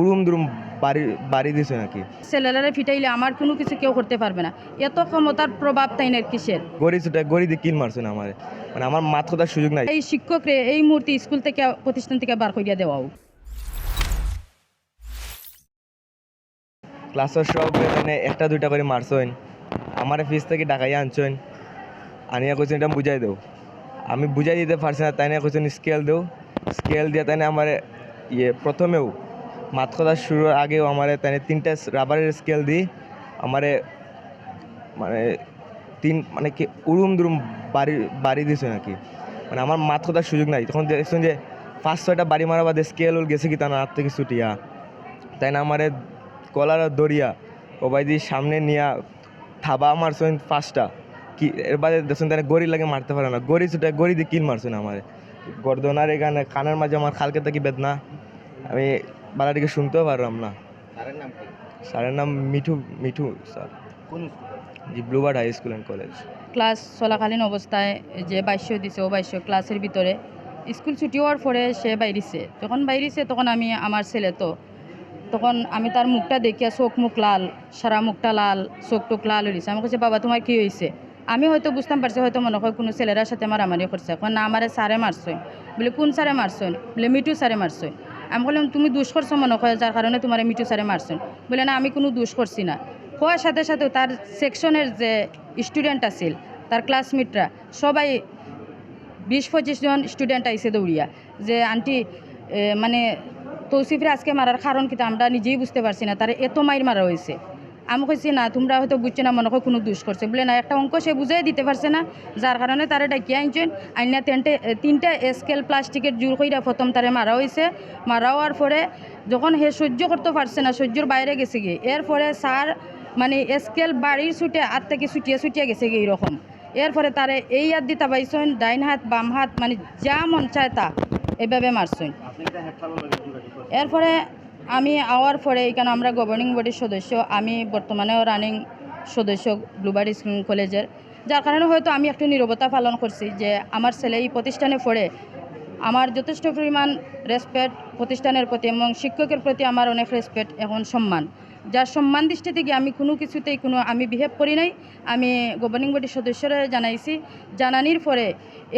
উরুম দুরুম বাড়ি বাড়ি দিছে নাকি? ছেলেরা ফিটাইলে আমার কোনো কিছু কেউ করতে পারবে না। এত ক্ষমতার প্রভাব তাইনের কিসের? গড়ি ছুটে গড়ি দিয়ে কিল মারছে না আমার। মানে আমার মাত কথার সুযোগ নাই। এই শিক্ষকরে এই মুহূর্তে স্কুল থেকে প্রতিষ্ঠান থেকে বার করিয়া দেওয়া ক্লাসের সব মানে একটা দুইটা করে মারছেন। আমার ফিস থেকে ডাকাইয়া আনছেন। আনিয়া কইছেন এটা বুঝাই দেও। আমি বুঝাই দিতে পারছি না তাই না কইছেন স্কেল দেও। স্কেল দিয়ে তাই না আমার ইয়ে প্রথমেও মাত কথা শুরুর আগেও আমার তাই তিনটা রাবারের স্কেল দিই আমারে মানে তিন মানে কি উরুম দুরুম বাড়ি বাড়ি দিছে নাকি। মানে আমার মাত কথার সুযোগ নাই। তখন দেখছেন যে পাঁচ, ছয়টা বাড়ি মারা বাদে স্কেল গেছে কি তা না হাত থেকে ছুটিয়া তাই না আমারে কলার দরিয়া ও দিয়ে সামনে নিয়া থাবা মারছেন পাঁচটা। কি এর বাদে দেখছেন তাই গড়ি লাগে মারতে পারে না। গড়ি ছুটে গড়ি দিয়ে কিল মারছেন আমার। গর্দনার এখানে কানের মাঝে আমার খালকে থাকি বেদনা। আমি বালাটিকে শুনতেও পারলাম না। স্যারের নাম Mithu Mithu sir. G Bluebird high school and college. Class চলাকালীন অবস্থায় যে বাইশ্য দিছে ও বাইশ্য ক্লাসের ভিতরে। স্কুল ছুটি হওয়ার পরে সে বাইরিছে। যখন বাইরিছে তখন আমি আমার ছেলে তো। তখন আমি তার মুখটা দেখিয়া চোখ মুখ লাল সারা মুখটা লাল চোখ টোক লাল হয়েছে আমি কাছে বাবা তোমার কি হয়েছে আমি হয়তো বুঝতাম পারছি হয়তো মনে হয় কোনো ছেলেরার সাথে মারামারি করছে। এখন না আমারে সারে মারছই বলে কোন সারে মারছই বলে মিঠু সারে মারছই আমি বললাম তুমি দুষ করছ মনে হয়, যার কারণে তোমার মিটু স্যারে মারছেন। বলে, না, আমি কোনো দুষ করছি না। হওয়ার সাথে সাথে তার সেকশনের যে স্টুডেন্ট আছিল, তার ক্লাসমেটরা সবাই বিশ পঁচিশ জন স্টুডেন্ট আইসে দৌড়িয়া যে, আন্টি মানে তৌসিফরে আজকে মারার কারণ কিন্তু আমরা নিজেই বুঝতে পারছি না। তার এত মাইর মারা হয়েছে। আমি কইছি না তোমরা হয়তো বুঝছ না মনে কোনো দুষ করছে। বলে না একটা অঙ্ক সে বুঝাই দিতে পারছে না যার কারণে তারা ডাকিয়ে আনছেন। আইনা তিনটে তিনটা স্কেল প্লাস্টিকের জোর কইরা প্রথম তারে মারা হয়েছে মারা হওয়ার পরে যখন হে সহ্য করতে পারছে না সহ্যর বাইরে গেছে গিয়ে এরপরে স্যার মানে স্কেল বাড়ির ছুটে হাত থেকে ছুটিয়ে ছুটিয়ে গেছে গিয়ে এইরকম। এরপরে তারে এই হাত দিতে পাইছেন ডাইন হাত বাম হাত মানে যা মন চায় তা এভাবে মারছেন এরপরে আমি আওয়ার পরে এখানে আমরা গভর্নিং বডির সদস্য, আমি বর্তমানেও রানিং সদস্য ব্লুবার স্কুল কলেজের যার কারণে হয়তো আমি একটু নিরবতা পালন করছি যে আমার ছেলে এই প্রতিষ্ঠানে পড়ে আমার যথেষ্ট পরিমাণ রেসপেক্ট প্রতিষ্ঠানের প্রতি এবং শিক্ষকের প্রতি আমার অনেক রেসপেক্ট এখন সম্মান। যার সম্মান দৃষ্টি থেকে আমি কোনো কিছুতেই কোনো, আমি বিহেভ করি নাই। আমি গভর্নিং বডির সদস্যরা জানাইছি। জানানির পরে,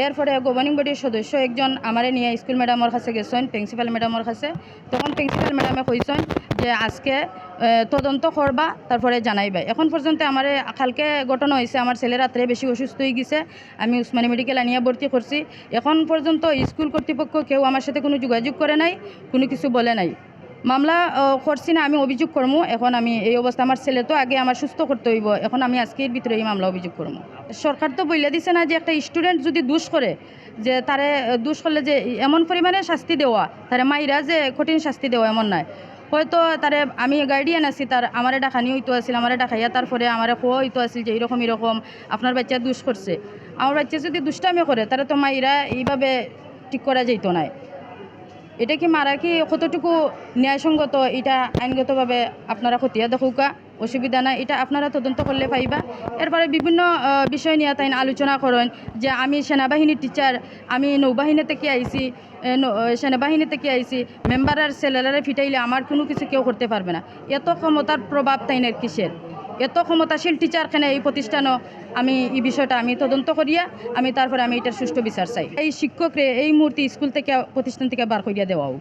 এর পরে গভর্নিং বডির সদস্য একজন আমারে নিয়ে স্কুল ম্যাডামের কাছে গেছেন প্রিন্সিপাল ম্যাডামের কাছে। তখন প্রিন্সিপাল ম্যাডামে কইছেন যে আজকে তদন্ত করবা, তারপরে জানাইবা। এখন পর্যন্ত আমার, কালকে ঘটনা হয়েছে আমার ছেলে রাত্রে বেশি অসুস্থ হয়ে গেছে। আমি উসমানী মেডিকেল আনিয়া ভর্তি করছি। এখন পর্যন্ত স্কুল কর্তৃপক্ষ কেউ আমার সাথে কোনো যোগাযোগ করে নাই, কোনো কিছু বলে নাই। মামলা করছি না, আমি অভিযোগ করব এখন আমি এই অবস্থা, আমার ছেলে তো আগে আমার সুস্থ করতে হইব। এখন আমি আজকের ভিতরে এই মামলা অভিযোগ করব সরকার তো বইলে দিছে না যে একটা স্টুডেন্ট যদি দুষ করে, যে তারে দুষ করলে যে এমন পরিমাণে শাস্তি দেওয়া, তারে মাইরা যে কঠিন শাস্তি দেওয়া এমন নয় হয়তো তারে আমি গার্ডিয়ান আছি, তার আমারে ডাকানি হইতো আছিল, আমারে ডাকাইয়া তারপরে আমারে খোয়া হইতো আছিল যে এরকম এরকম, আপনার বাচ্চা দুষ করছে। আমার বাচ্চা যদি দুষ্টামি করে, তারা তো মাইরা এইভাবে ঠিক করা যেত না এটা কি মারা কি কতটুকু ন্যায়সঙ্গত? এটা আইনগতভাবে আপনারা খতিয়া দেখুকা, অসুবিধা নাই। এটা আপনারা তদন্ত করলে পাইবা। এরপরে বিভিন্ন বিষয় নিয়ে তাই আলোচনা করেন যে আমি সেনাবাহিনীর টিচার আমি নৌবাহিনী থেকে আইছি সেনাবাহিনী থেকে মেম্বার আর ছেলেরা ফিটাইলে আমার কোনো কিছু কেউ করতে পারবে না। এত ক্ষমতার প্রভাব তাইনের কিসের? এত ক্ষমতাশীল টিচার কেন এই প্রতিষ্ঠানও আমি এই বিষয়টা আমি তদন্ত করিয়া আমি তারপরে আমি এটার সুষ্ঠু বিচার চাই এই শিক্ষকরে এই মুহূর্তে স্কুল থেকে, প্রতিষ্ঠান থেকে বার করিয়া দেওয়া।